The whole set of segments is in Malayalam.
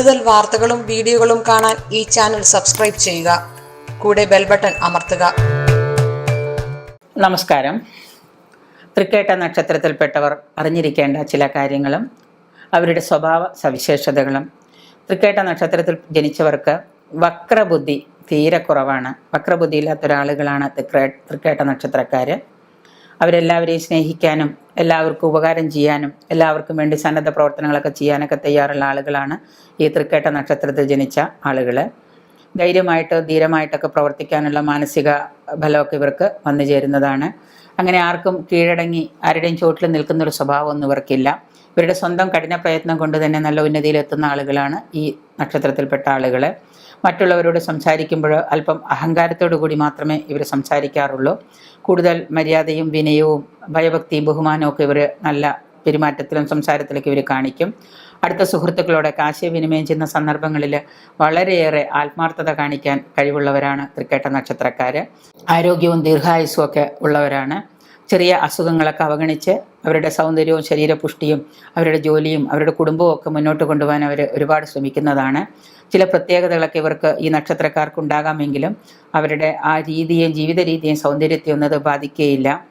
കൂടുതൽ വാർത്തകളും വീഡിയോകളും കാണാൻ ഈ ചാനൽ സബ്സ്ക്രൈബ് ചെയ്യുക. കൂടെ ബെൽ ബട്ടൺ അമർത്തുക. നമസ്കാരം. തൃക്കേട്ട നക്ഷത്രത്തിൽപ്പെട്ടവർ അറിഞ്ഞിരിക്കേണ്ട ചില കാര്യങ്ങളും അവരുടെ സ്വഭാവ സവിശേഷതകളും. തൃക്കേട്ട നക്ഷത്രത്തിൽ ജനിച്ചവർക്ക് വക്രബുദ്ധി തീരെ കുറവാണ്. വക്രബുദ്ധി ഇല്ലാത്ത ഒരാളുകളാണ് തൃക്കേ തൃക്കേട്ട നക്ഷത്രക്കാർ അവരെല്ലാവരെയും സ്നേഹിക്കാനും എല്ലാവർക്കും ഉപകാരം ചെയ്യാനും എല്ലാവർക്കും വേണ്ടി സന്നദ്ധ പ്രവർത്തനങ്ങളൊക്കെ ചെയ്യാനൊക്കെ തയ്യാറുള്ള ആളുകളാണ് ഈ തൃക്കേട്ട നക്ഷത്രത്തിൽ ജനിച്ച ആളുകൾ ധൈര്യമായിട്ട് ധീരമായിട്ടൊക്കെ പ്രവർത്തിക്കാനുള്ള മാനസിക ബലമൊക്കെ ഇവർക്ക് വന്നു ചേരുന്നതാണ്. അങ്ങനെ ആർക്കും കീഴടങ്ങി ആരുടെയും ചോട്ടിൽ നിൽക്കുന്നൊരു സ്വഭാവമൊന്നും ഇവർക്കില്ല. ഇവരുടെ സ്വന്തം കഠിന പ്രയത്നം കൊണ്ട് തന്നെ നല്ല ഉന്നതിയിലെത്തുന്ന ആളുകളാണ് ഈ നക്ഷത്രത്തിൽപ്പെട്ട ആളുകൾ മറ്റുള്ളവരോട് സംസാരിക്കുമ്പോൾ അല്പം അഹങ്കാരത്തോടു കൂടി മാത്രമേ ഇവർ സംസാരിക്കാറുള്ളൂ. കൂടുതൽ മര്യാദയും വിനയവും ഭയഭക്തിയും ബഹുമാനവും ഒക്കെ ഇവർ നല്ല പെരുമാറ്റത്തിലും സംസാരത്തിലൊക്കെ ഇവർ കാണിക്കും. അടുത്ത സുഹൃത്തുക്കളോടൊക്കെ ആശയവിനിമയം ചെയ്യുന്ന സന്ദർഭങ്ങളിൽ വളരെയേറെ ആത്മാർത്ഥത കാണിക്കാൻ കഴിവുള്ളവരാണ് തൃക്കേട്ട നക്ഷത്രക്കാർ ആരോഗ്യവും ദീർഘായുസ്സും ഒക്കെ ഉള്ളവരാണ്. ചെറിയ അസുഖങ്ങളൊക്കെ അവഗണിച്ച് അവരുടെ സൗന്ദര്യവും ശരീരപുഷ്ടിയും അവരുടെ ജോലിയും അവരുടെ കുടുംബവും ഒക്കെ മുന്നോട്ട് കൊണ്ടുപോകാൻ അവർ ഒരുപാട് ശ്രമിക്കുന്നതാണ്. ചില പ്രത്യേകതകളൊക്കെ ഇവർക്ക് ഈ നക്ഷത്രക്കാർക്ക് ഉണ്ടാകാമെങ്കിലും അവരുടെ ആ രീതിയും ജീവിത രീതിയെയും സൗന്ദര്യത്തെയും ഒന്നത് ബാധിക്കുകയില്ല.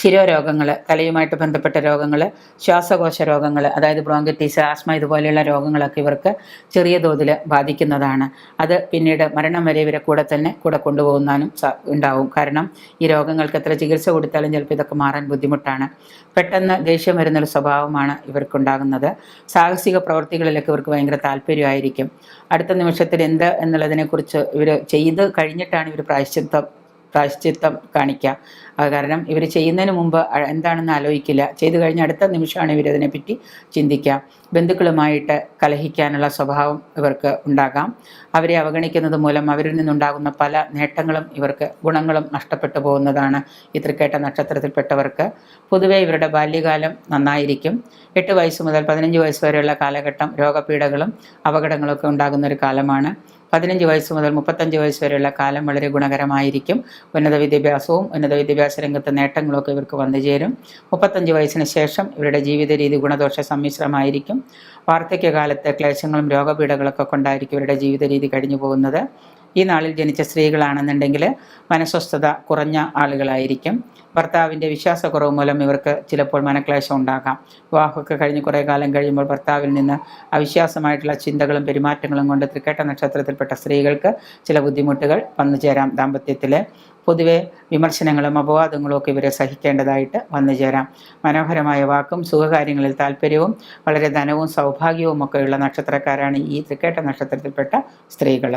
ശിരോരോഗങ്ങൾ തലയുമായിട്ട് ബന്ധപ്പെട്ട രോഗങ്ങൾ ശ്വാസകോശ രോഗങ്ങൾ അതായത് ബ്രോങ്കറ്റീസ് ആസ്മ ഇതുപോലെയുള്ള രോഗങ്ങളൊക്കെ ഇവർക്ക് ചെറിയ തോതിൽ ബാധിക്കുന്നതാണ്. അത് പിന്നീട് മരണം വരെ ഇവരെ കൂടെ തന്നെ കൂടെ കൊണ്ടുപോകുന്നാനും ഉണ്ടാവും. കാരണം ഈ രോഗങ്ങൾക്ക് എത്ര ചികിത്സ കൊടുത്താലും ചിലപ്പോൾ ഇതൊക്കെ മാറാൻ ബുദ്ധിമുട്ടാണ്. പെട്ടെന്ന് ദേഷ്യം വരുന്നൊരു സ്വഭാവമാണ് ഇവർക്കുണ്ടാകുന്നത്. സാഹസിക പ്രവൃത്തികളിലൊക്കെ ഇവർക്ക് ഭയങ്കര താല്പര്യമായിരിക്കും. അടുത്ത നിമിഷത്തിൽ എന്ത് എന്നുള്ളതിനെക്കുറിച്ച് ഇവർ ചെയ്ത് കഴിഞ്ഞിട്ടാണ് ഇവർ പ്രായശ്ചിത്തം പ്രായശ്ചിത്തം കാണിക്കുക അത് കാരണം ഇവർ ചെയ്യുന്നതിന് മുമ്പ് എന്താണെന്ന് ആലോചിക്കില്ല. ചെയ്തു കഴിഞ്ഞ അടുത്ത നിമിഷമാണ് ഇവരതിനെപ്പറ്റി ചിന്തിക്കുക ബന്ധുക്കളുമായിട്ട് കലഹിക്കാനുള്ള സ്വഭാവം ഇവർക്ക് ഉണ്ടാകാം. അവരെ അവഗണിക്കുന്നത് മൂലം അവരിൽ നിന്നുണ്ടാകുന്ന പല നേട്ടങ്ങളും ഇവർക്ക് ഗുണങ്ങളും നഷ്ടപ്പെട്ടു പോകുന്നതാണ് ഈ നക്ഷത്രത്തിൽപ്പെട്ടവർക്ക്. പൊതുവേ ഇവരുടെ ബാല്യകാലം നന്നായിരിക്കും. എട്ട് വയസ്സ് മുതൽ പതിനഞ്ച് വയസ്സ് വരെയുള്ള കാലഘട്ടം രോഗപീഠകളും അപകടങ്ങളൊക്കെ ഉണ്ടാകുന്ന ഒരു കാലമാണ്. പതിനഞ്ച് വയസ്സ് മുതൽ മുപ്പത്തഞ്ച് വയസ്സ് വരെയുള്ള കാലം വളരെ ഗുണകരമായിരിക്കും. ഉന്നത വിദ്യാഭ്യാസവും ഉന്നത വിദ്യാഭ്യാസ രംഗത്ത് നേട്ടങ്ങളൊക്കെ ഇവർക്ക് വന്നു ചേരും. മുപ്പത്തഞ്ച് വയസ്സിന് ശേഷം ഇവരുടെ ജീവിത രീതി ഗുണദോഷ സമ്മിശ്രമായിരിക്കും. വാർദ്ധക്യകാലത്തെ ക്ലേശങ്ങളും രോഗപീഠകളൊക്കെ കൊണ്ടായിരിക്കും ഇവരുടെ ജീവിത രീതി കഴിഞ്ഞു പോകുന്നത്. ഈ നാളിൽ ജനിച്ച സ്ത്രീകളാണെന്നുണ്ടെങ്കിൽ മനസ്വസ്ഥത കുറഞ്ഞ ആളുകളായിരിക്കും. ഭർത്താവിന്റെ വിശ്വാസക്കുറവ് മൂലം ഇവർക്ക് ചിലപ്പോൾ മനക്ലേശം ഉണ്ടാകാം. വിവാഹമൊക്കെ കഴിഞ്ഞ് കുറേ കാലം കഴിയുമ്പോൾ ഭർത്താവിൽ നിന്ന് അവിശ്വാസമായിട്ടുള്ള ചിന്തകളും പെരുമാറ്റങ്ങളും കൊണ്ട് തൃക്കേട്ട നക്ഷത്രത്തിൽപ്പെട്ട സ്ത്രീകൾക്ക് ചില ബുദ്ധിമുട്ടുകൾ വന്നു ചേരാം ദാമ്പത്യത്തിൽ. പൊതുവെ വിമർശനങ്ങളും അപവാദങ്ങളും ഒക്കെ ഇവരെ സഹിക്കേണ്ടതായിട്ട് വന്നു ചേരാം. മനോഹരമായ വാക്കും സുഖകാര്യങ്ങളിൽ താല്പര്യവും വളരെ ധനവും സൗഭാഗ്യവും ഒക്കെയുള്ള നക്ഷത്രക്കാരാണ് ഈ തൃക്കേട്ട നക്ഷത്രത്തിൽപ്പെട്ട സ്ത്രീകൾ